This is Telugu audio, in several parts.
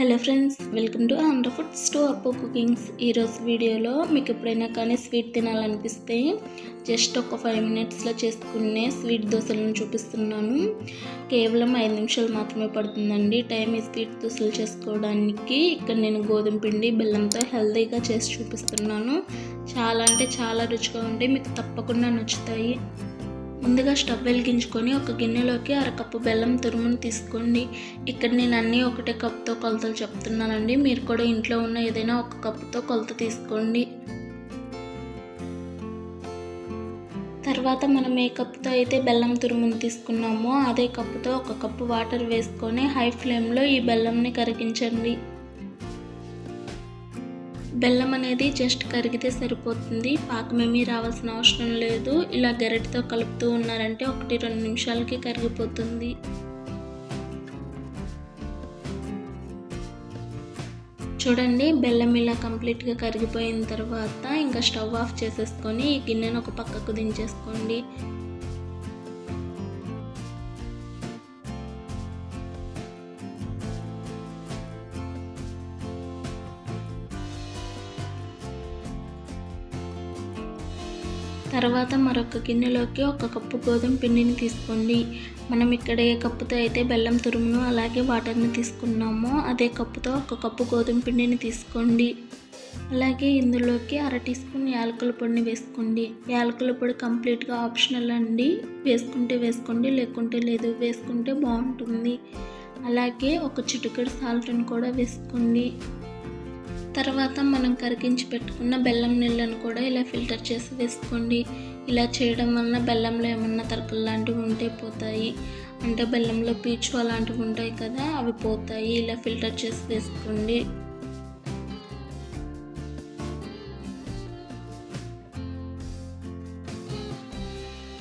Hello friends welcome to Andhra food స్టో అప్పు కుకింగ్స్. ఈరోజు వీడియోలో మీకు ఎప్పుడైనా కానీ స్వీట్ తినాలనిపిస్తే జస్ట్ ఒక ఫైవ్ మినిట్స్లో చేసుకునే స్వీట్ దోశలను చూపిస్తున్నాను. కేవలం ఐదు నిమిషాలు మాత్రమే పడుతుందండి. టైం ఈ స్వీట్ దోశలు చేసుకోవడానికి ఇక్కడ నేను గోధుమ పిండి బెల్లంతో హెల్తీగా చేసి చూపిస్తున్నాను. చాలా అంటే చాలా రుచిగా ఉంటాయి. మీకు తప్పకుండా నచ్చుతాయి. ముందుగా స్టవ్ వెలిగించుకొని ఒక గిన్నెలోకి అరకప్పు బెల్లం తురుమును తీసుకోండి. ఇక్కడ నేను అన్నీ ఒకటే కప్తో కొలతలు చెప్తున్నానండి. మీరు కూడా ఇంట్లో ఉన్న ఏదైనా ఒక కప్పుతో కొలత తీసుకోండి. తర్వాత మనం ఏ కప్పుతో అయితే బెల్లం తురుమును తీసుకున్నామో అదే కప్పుతో ఒక కప్పు వాటర్ వేసుకొని హై ఫ్లేమ్లో ఈ బెల్లంని కరిగించండి. బెల్లం అనేది జస్ట్ కరిగితే సరిపోతుంది. పాకమేమీ రావాల్సిన అవసరం లేదు. ఇలా గరిటతో కలుపుతూ ఉన్నారంటే ఒకటి రెండు నిమిషాలకి కరిగిపోతుంది. చూడండి బెల్లం ఇలా కంప్లీట్గా కరిగిపోయిన తర్వాత ఇంకా స్టవ్ ఆఫ్ చేసేసుకొని ఈ గిన్నెను ఒక పక్కకు దించేసుకోండి. తర్వాత మరొక గిన్నెలోకి ఒక కప్పు గోధుమ పిండిని తీసుకోండి. మనం ఇక్కడ ఏ కప్పుతో అయితే బెల్లం తురుమును అలాగే వాటర్ని తీసుకున్నామో. అదే కప్పుతో ఒక కప్పు గోధుమ పిండిని తీసుకోండి. అలాగే ఇందులోకి అర టీ స్పూన్ యాలకుల పొడిని వేసుకోండి. యాలకుల పొడి కంప్లీట్గా ఆప్షనల్ అండి. వేసుకుంటే వేసుకోండి లేకుంటే లేదు. వేసుకుంటే బాగుంటుంది. అలాగే ఒక చిటికెడు సాల్ట్ని కూడా వేసుకోండి. తర్వాత మనం కరిగించి పెట్టుకున్న బెల్లం నీళ్ళను కూడా ఇలా ఫిల్టర్ చేసి వేసుకోండి. ఇలా చేయడం వలన బెల్లంలో ఏమన్నా తరకలు లాంటివి ఉంటే పోతాయి. అంటే బెల్లంలో పీచు అలాంటివి ఉంటాయి కదా అవి పోతాయి. ఇలా ఫిల్టర్ చేసి వేసుకోండి.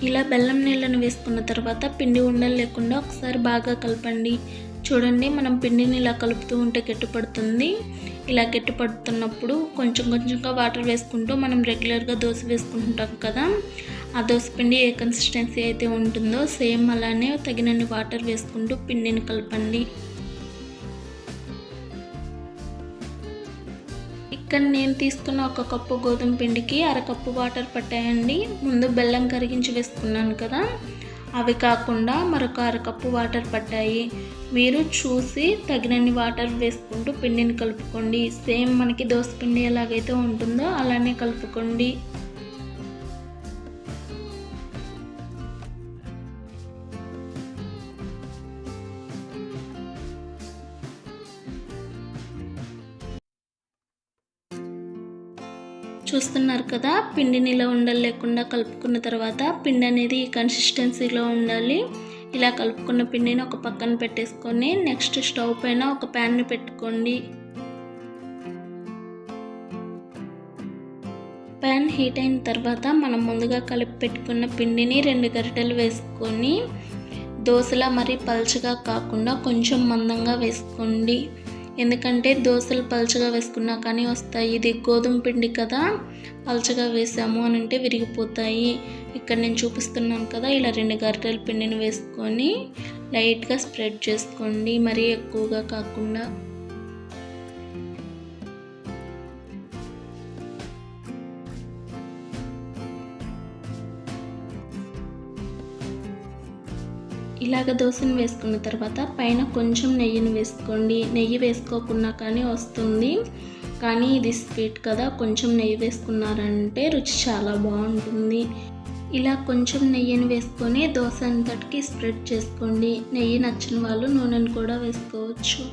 ఇలా బెల్లం నీళ్ళను వేసుకున్న తర్వాత పిండి ఉండలు లేకుండా ఒకసారి బాగా కలపండి. చూడండి మనం పిండిని ఇలా కలుపుతూ ఉంటే గట్టిపడుతుంది ఇలా గట్టిపడుతున్నప్పుడు కొంచెం కొంచెంగా వాటర్ వేసుకుంటూ మనం రెగ్యులర్గా దోశ వేసుకుంటుంటాం కదా ఆ దోశ పిండి ఏ కన్సిస్టెన్సీ అయితే ఉంటుందో సేమ్ అలానే తగినన్ని వాటర్ వేసుకుంటూ పిండిని కలపండి. ఇక్కడ నేను తీసుకున్న ఒక కప్పు గోధుమ పిండికి అరకప్పు వాటర్ పట్టాయండి. ముందు బెల్లం కరిగించి వేసుకున్నాను కదా అవి కాకుండా మరొక అరకప్పు వాటర్ పట్టాయి. మీరు చూసి తగినన్ని వాటర్ వేసుకుంటూ పిండిని కలుపుకోండి. సేమ్ మనకి దోశ పిండి ఎలాగైతే ఉంటుందో అలానే కలుపుకోండి. చూస్తున్నారు కదా పిండిని ఇలా ఉండలు లేకుండా కలుపుకున్న తర్వాత పిండి అనేది ఈ కన్సిస్టెన్సీలో ఉండాలి. ఇలా కలుపుకున్న పిండిని ఒక పక్కన పెట్టేసుకొని నెక్స్ట్ స్టవ్ పైన ఒక ప్యాన్ని పెట్టుకోండి. ప్యాన్ హీట్ అయిన తర్వాత మనం ముందుగా కలిపి పెట్టుకున్న పిండిని రెండు గరిటెలు వేసుకొని దోశలా మరీ పల్చగా కాకుండా కొంచెం మందంగా వేసుకోండి. ఎందుకంటే దోశలు పలుచగా వేసుకున్నా కానీ వస్తాయి. ఇది గోధుమ పిండి కదా పల్చగా వేసాము అని అంటే విరిగిపోతాయి. ఇక్కడ నేను చూపిస్తున్నాను కదా ఇలా రెండు గరిటెల పిండిని వేసుకొని లైట్గా స్ప్రెడ్ చేసుకోండి. మరీ ఎక్కువగా కాకుండా ఇలాగ దోశను వేసుకున్న తర్వాత పైన కొంచెం నెయ్యిని వేసుకోండి. నెయ్యి వేసుకోకుండా కానీ వస్తుంది. కానీ ఇది స్వీట్ కదా కొంచెం నెయ్యి వేసుకున్నారంటే రుచి చాలా బాగుంటుంది. ఇలా కొంచెం నెయ్యిని వేసుకొని దోశ అంతటికి స్ప్రెడ్ చేసుకోండి. నెయ్యి నచ్చిన వాళ్ళు నూనెను కూడా వేసుకోవచ్చు.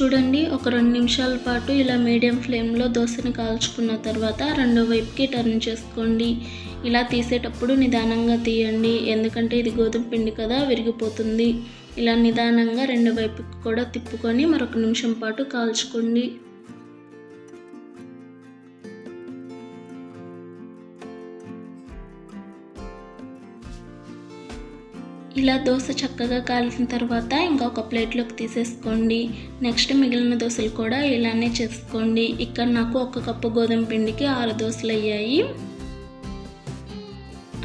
చూడండి ఒక రెండు నిమిషాల పాటు ఇలా మీడియం ఫ్లేమ్లో దోశని కాల్చుకున్న తర్వాత రెండో వైపుకి టర్న్ చేసుకోండి. ఇలా తీసేటప్పుడు నిదానంగా తీయండి. ఎందుకంటే ఇది గోధుమ పిండి కదా విరిగిపోతుంది. ఇలా నిదానంగా రెండు వైపుకి కూడా తిప్పుకొని మరొక నిమిషం పాటు కాల్చుకోండి. ఇలా దోశ చక్కగా కాలిన తర్వాత ఇంకొక ప్లేట్లోకి తీసేసుకోండి. నెక్స్ట్ మిగిలిన దోశలు కూడా ఇలానే చేసుకోండి. ఇక్కడ నాకు ఒక కప్పు గోధుమ పిండికి ఆరు దోశలు అయ్యాయి.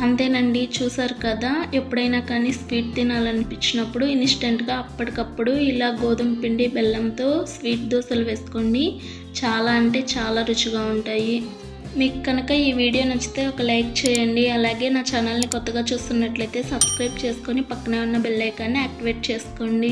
అంతేనండి చూసారు కదా? ఎప్పుడైనా కానీ స్వీట్ తినాలనిపించినప్పుడు ఇన్స్టెంట్గా అప్పటికప్పుడు ఇలా గోధుమ పిండి బెల్లంతో స్వీట్ దోశలు వేసుకోండి. చాలా అంటే చాలా రుచిగా ఉంటాయి. మీకు కనుక ఈ వీడియో నచ్చితే ఒక లైక్ చేయండి. అలాగే నా ఛానల్ని కొత్తగా చూస్తున్నట్లయితే సబ్స్క్రైబ్ చేసుకొని పక్కనే ఉన్న బెల్ ఐకాన్ని యాక్టివేట్ చేసుకోండి.